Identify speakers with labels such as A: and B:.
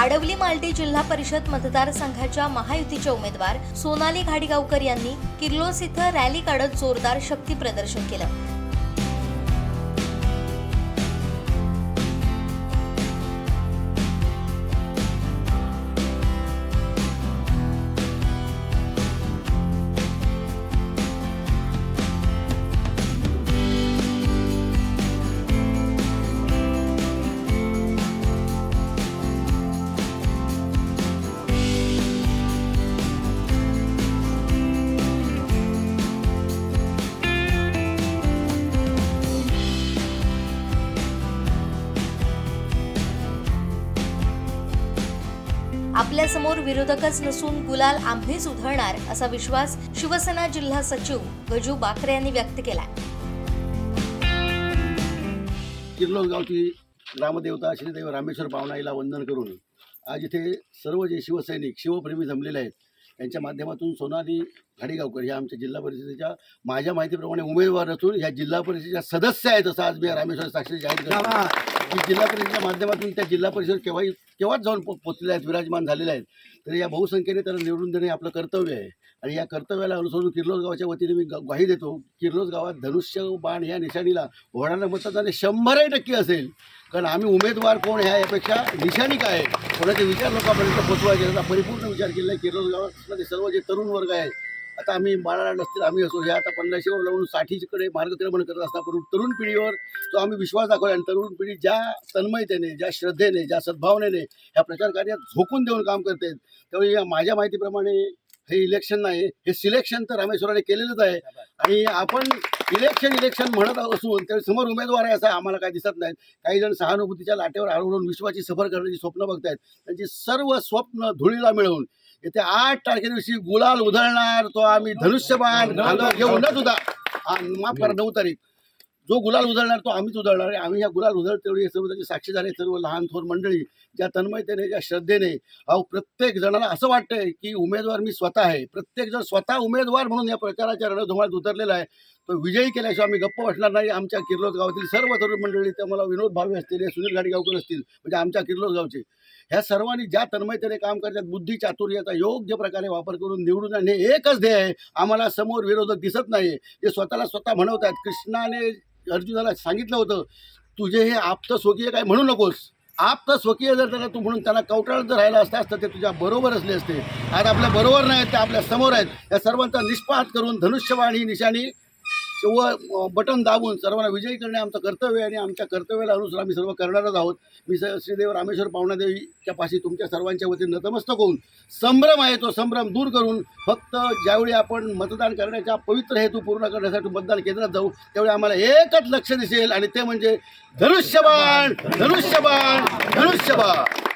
A: आडवली मालटी जिल्हा परिषद मतदारसंघाच्या महायुतीच्या उमेदवार सोनाली घाडीगावकर यांनी किर्लोस इथं रॅली काढत जोरदार शक्ती प्रदर्शन केलं. आपल्यासमोर विरोधकच नसून गुलाल आम्हीच उधळणार असा विश्वास शिवसेना जिल्हा सचिव गजू बाकरे यांनी व्यक्त केला
B: गावची ग्रामदेवता श्रीदेव रामेश्वर पावनाईला वंदन करून आज इथे सर्व जे शिवसैनिक शिवप्रेमी जमलेले आहेत यांच्या माध्यमातून सोनाली घाडीगावकर ह्या आमच्या जिल्हा परिषदेच्या माझ्या माहितीप्रमाणे उमेदवार असून ह्या जिल्हा परिषदेच्या सदस्य आहेत असं आज मी रामेश्वर साक्षी जाहीर करतो. की जिल्हा परिषदेच्या माध्यमातून त्या जिल्हा परिषद केव्हाही केव्हाच जाऊन पो पोचलेल्या आहेत विराजमान झालेले आहेत. तर या बहुसंख्येने त्यांना निवडून देणे आपलं कर्तव्य आहे. आणि या कर्तव्याला अनुसरून किर्लोस गावाच्या वतीने मी ग्वाही देतो. किर्लोस गावात धनुष्य बाण या निशाणीला होणाऱ्या मतदान शंभरही टक्के असेल. कारण आम्ही उमेदवार कोण ह्या यापेक्षा निशाणी काय आहे. कोणाचे विचार लोकांपर्यंत पोचवायचे त्याचा परिपूर्ण विचार केला आहे किर्लोस गावातले सर्व जे तरुण वर्ग आहे आता आम्ही बाळाला नसतील आम्ही असो ह्या आता पन्नाशीवर लावून साठीकडे मार्गक्रमण करत असता परंतु तरुण पिढीवर तो आम्ही विश्वास दाखवला आणि तरुण पिढी ज्या तन्मयतेने ज्या श्रद्धेने ज्या सद्भावनेने ह्या प्रचार कार्यात झोकून देऊन काम करते त्यामुळे या माझ्या माहितीप्रमाणे हे इलेक्शन नाही. हे सिलेक्शन तर रामेश्वराने केलेलंच आहे. आणि आपण इलेक्शन इलेक्शन म्हणत असून त्या समोर उमेदवार आहे असं आम्हाला काही दिसत नाही. काही जण सहानुभूतीच्या लाटेवर हरवून विश्वाची सफर करण्याची स्वप्न बघतायत. त्यांची सर्व स्वप्न धुळीला मिळवून येत्या आठ तारखे दिवशी गुलाल उधळणार तो आम्ही. धनुष्यबाण घेऊनच होता माफ करा नऊ तारीख. जो गुलाल उधळणार तो आम्हीच उधळणार आहे. आम्ही या गुलाल उधळ सर्व त्याचे साक्षी झाले सर्व लहान थोर मंडळी ज्या तन्मयतेने ज्या श्रद्धेने अहो प्रत्येक जणाला असं वाटतंय की उमेदवार मी स्वतः आहे. प्रत्येक जण स्वतः उमेदवार म्हणून या प्रकाराच्या रणधुमाळ्यात उतरलेला आहे. तो विजयी केल्याशिवाय आम्ही गप्प बसणार नाही. आमच्या किर्लोस गावातील सर्व तरुण मंडळी त्या मला विनोद भावे असतील सुनील गाडीगावकर असतील म्हणजे आमच्या किर्लोस गावचे. ह्या सर्वांनी ज्या तन्मयतेने काम करतात बुद्धी चातुर्याचा योग्य प्रकारे वापर करून निवडून आणणे हे एकच ध्येय आहे. आम्हाला समोर विरोधक दिसत नाही ते स्वतःला स्वतः म्हणवतात. कृष्णाने अर्जुनाला सांगितलं होतं तुझे हे आप्त स्वकीय काय म्हणू नकोस. आप्त स्वकीय जर त्याला तू म्हणून त्यांना कवटाळत जर राहिला असता असतं ते तुझ्या बरोबर असले असते. आज आपल्या बरोबर नाहीत ते आपल्यासमोर आहेत. या सर्वांचा निष्पात करून धनुष्यवाणी निशाणी व बटन दाबून सर्वांना विजयी करणे आमचं कर्तव्य आहे आणि आमच्या कर्तव्याला अनुसार आम्ही सर्व करणारच आहोत. मी स श्रीदेव रामेश्वर पावणादेवीच्या पाशी तुमच्या सर्वांच्या वतीने नतमस्तक होऊन संभ्रम आहे तो संभ्रम दूर करून फक्त ज्यावेळी आपण मतदान करण्याचा पवित्र हेतू पूर्ण करण्यासाठी मतदान केंद्रात जाऊ त्यावेळी आम्हाला एकच लक्ष दिसेल आणि ते म्हणजे धनुष्यबाण धनुष्यबाण धनुष्यबाण.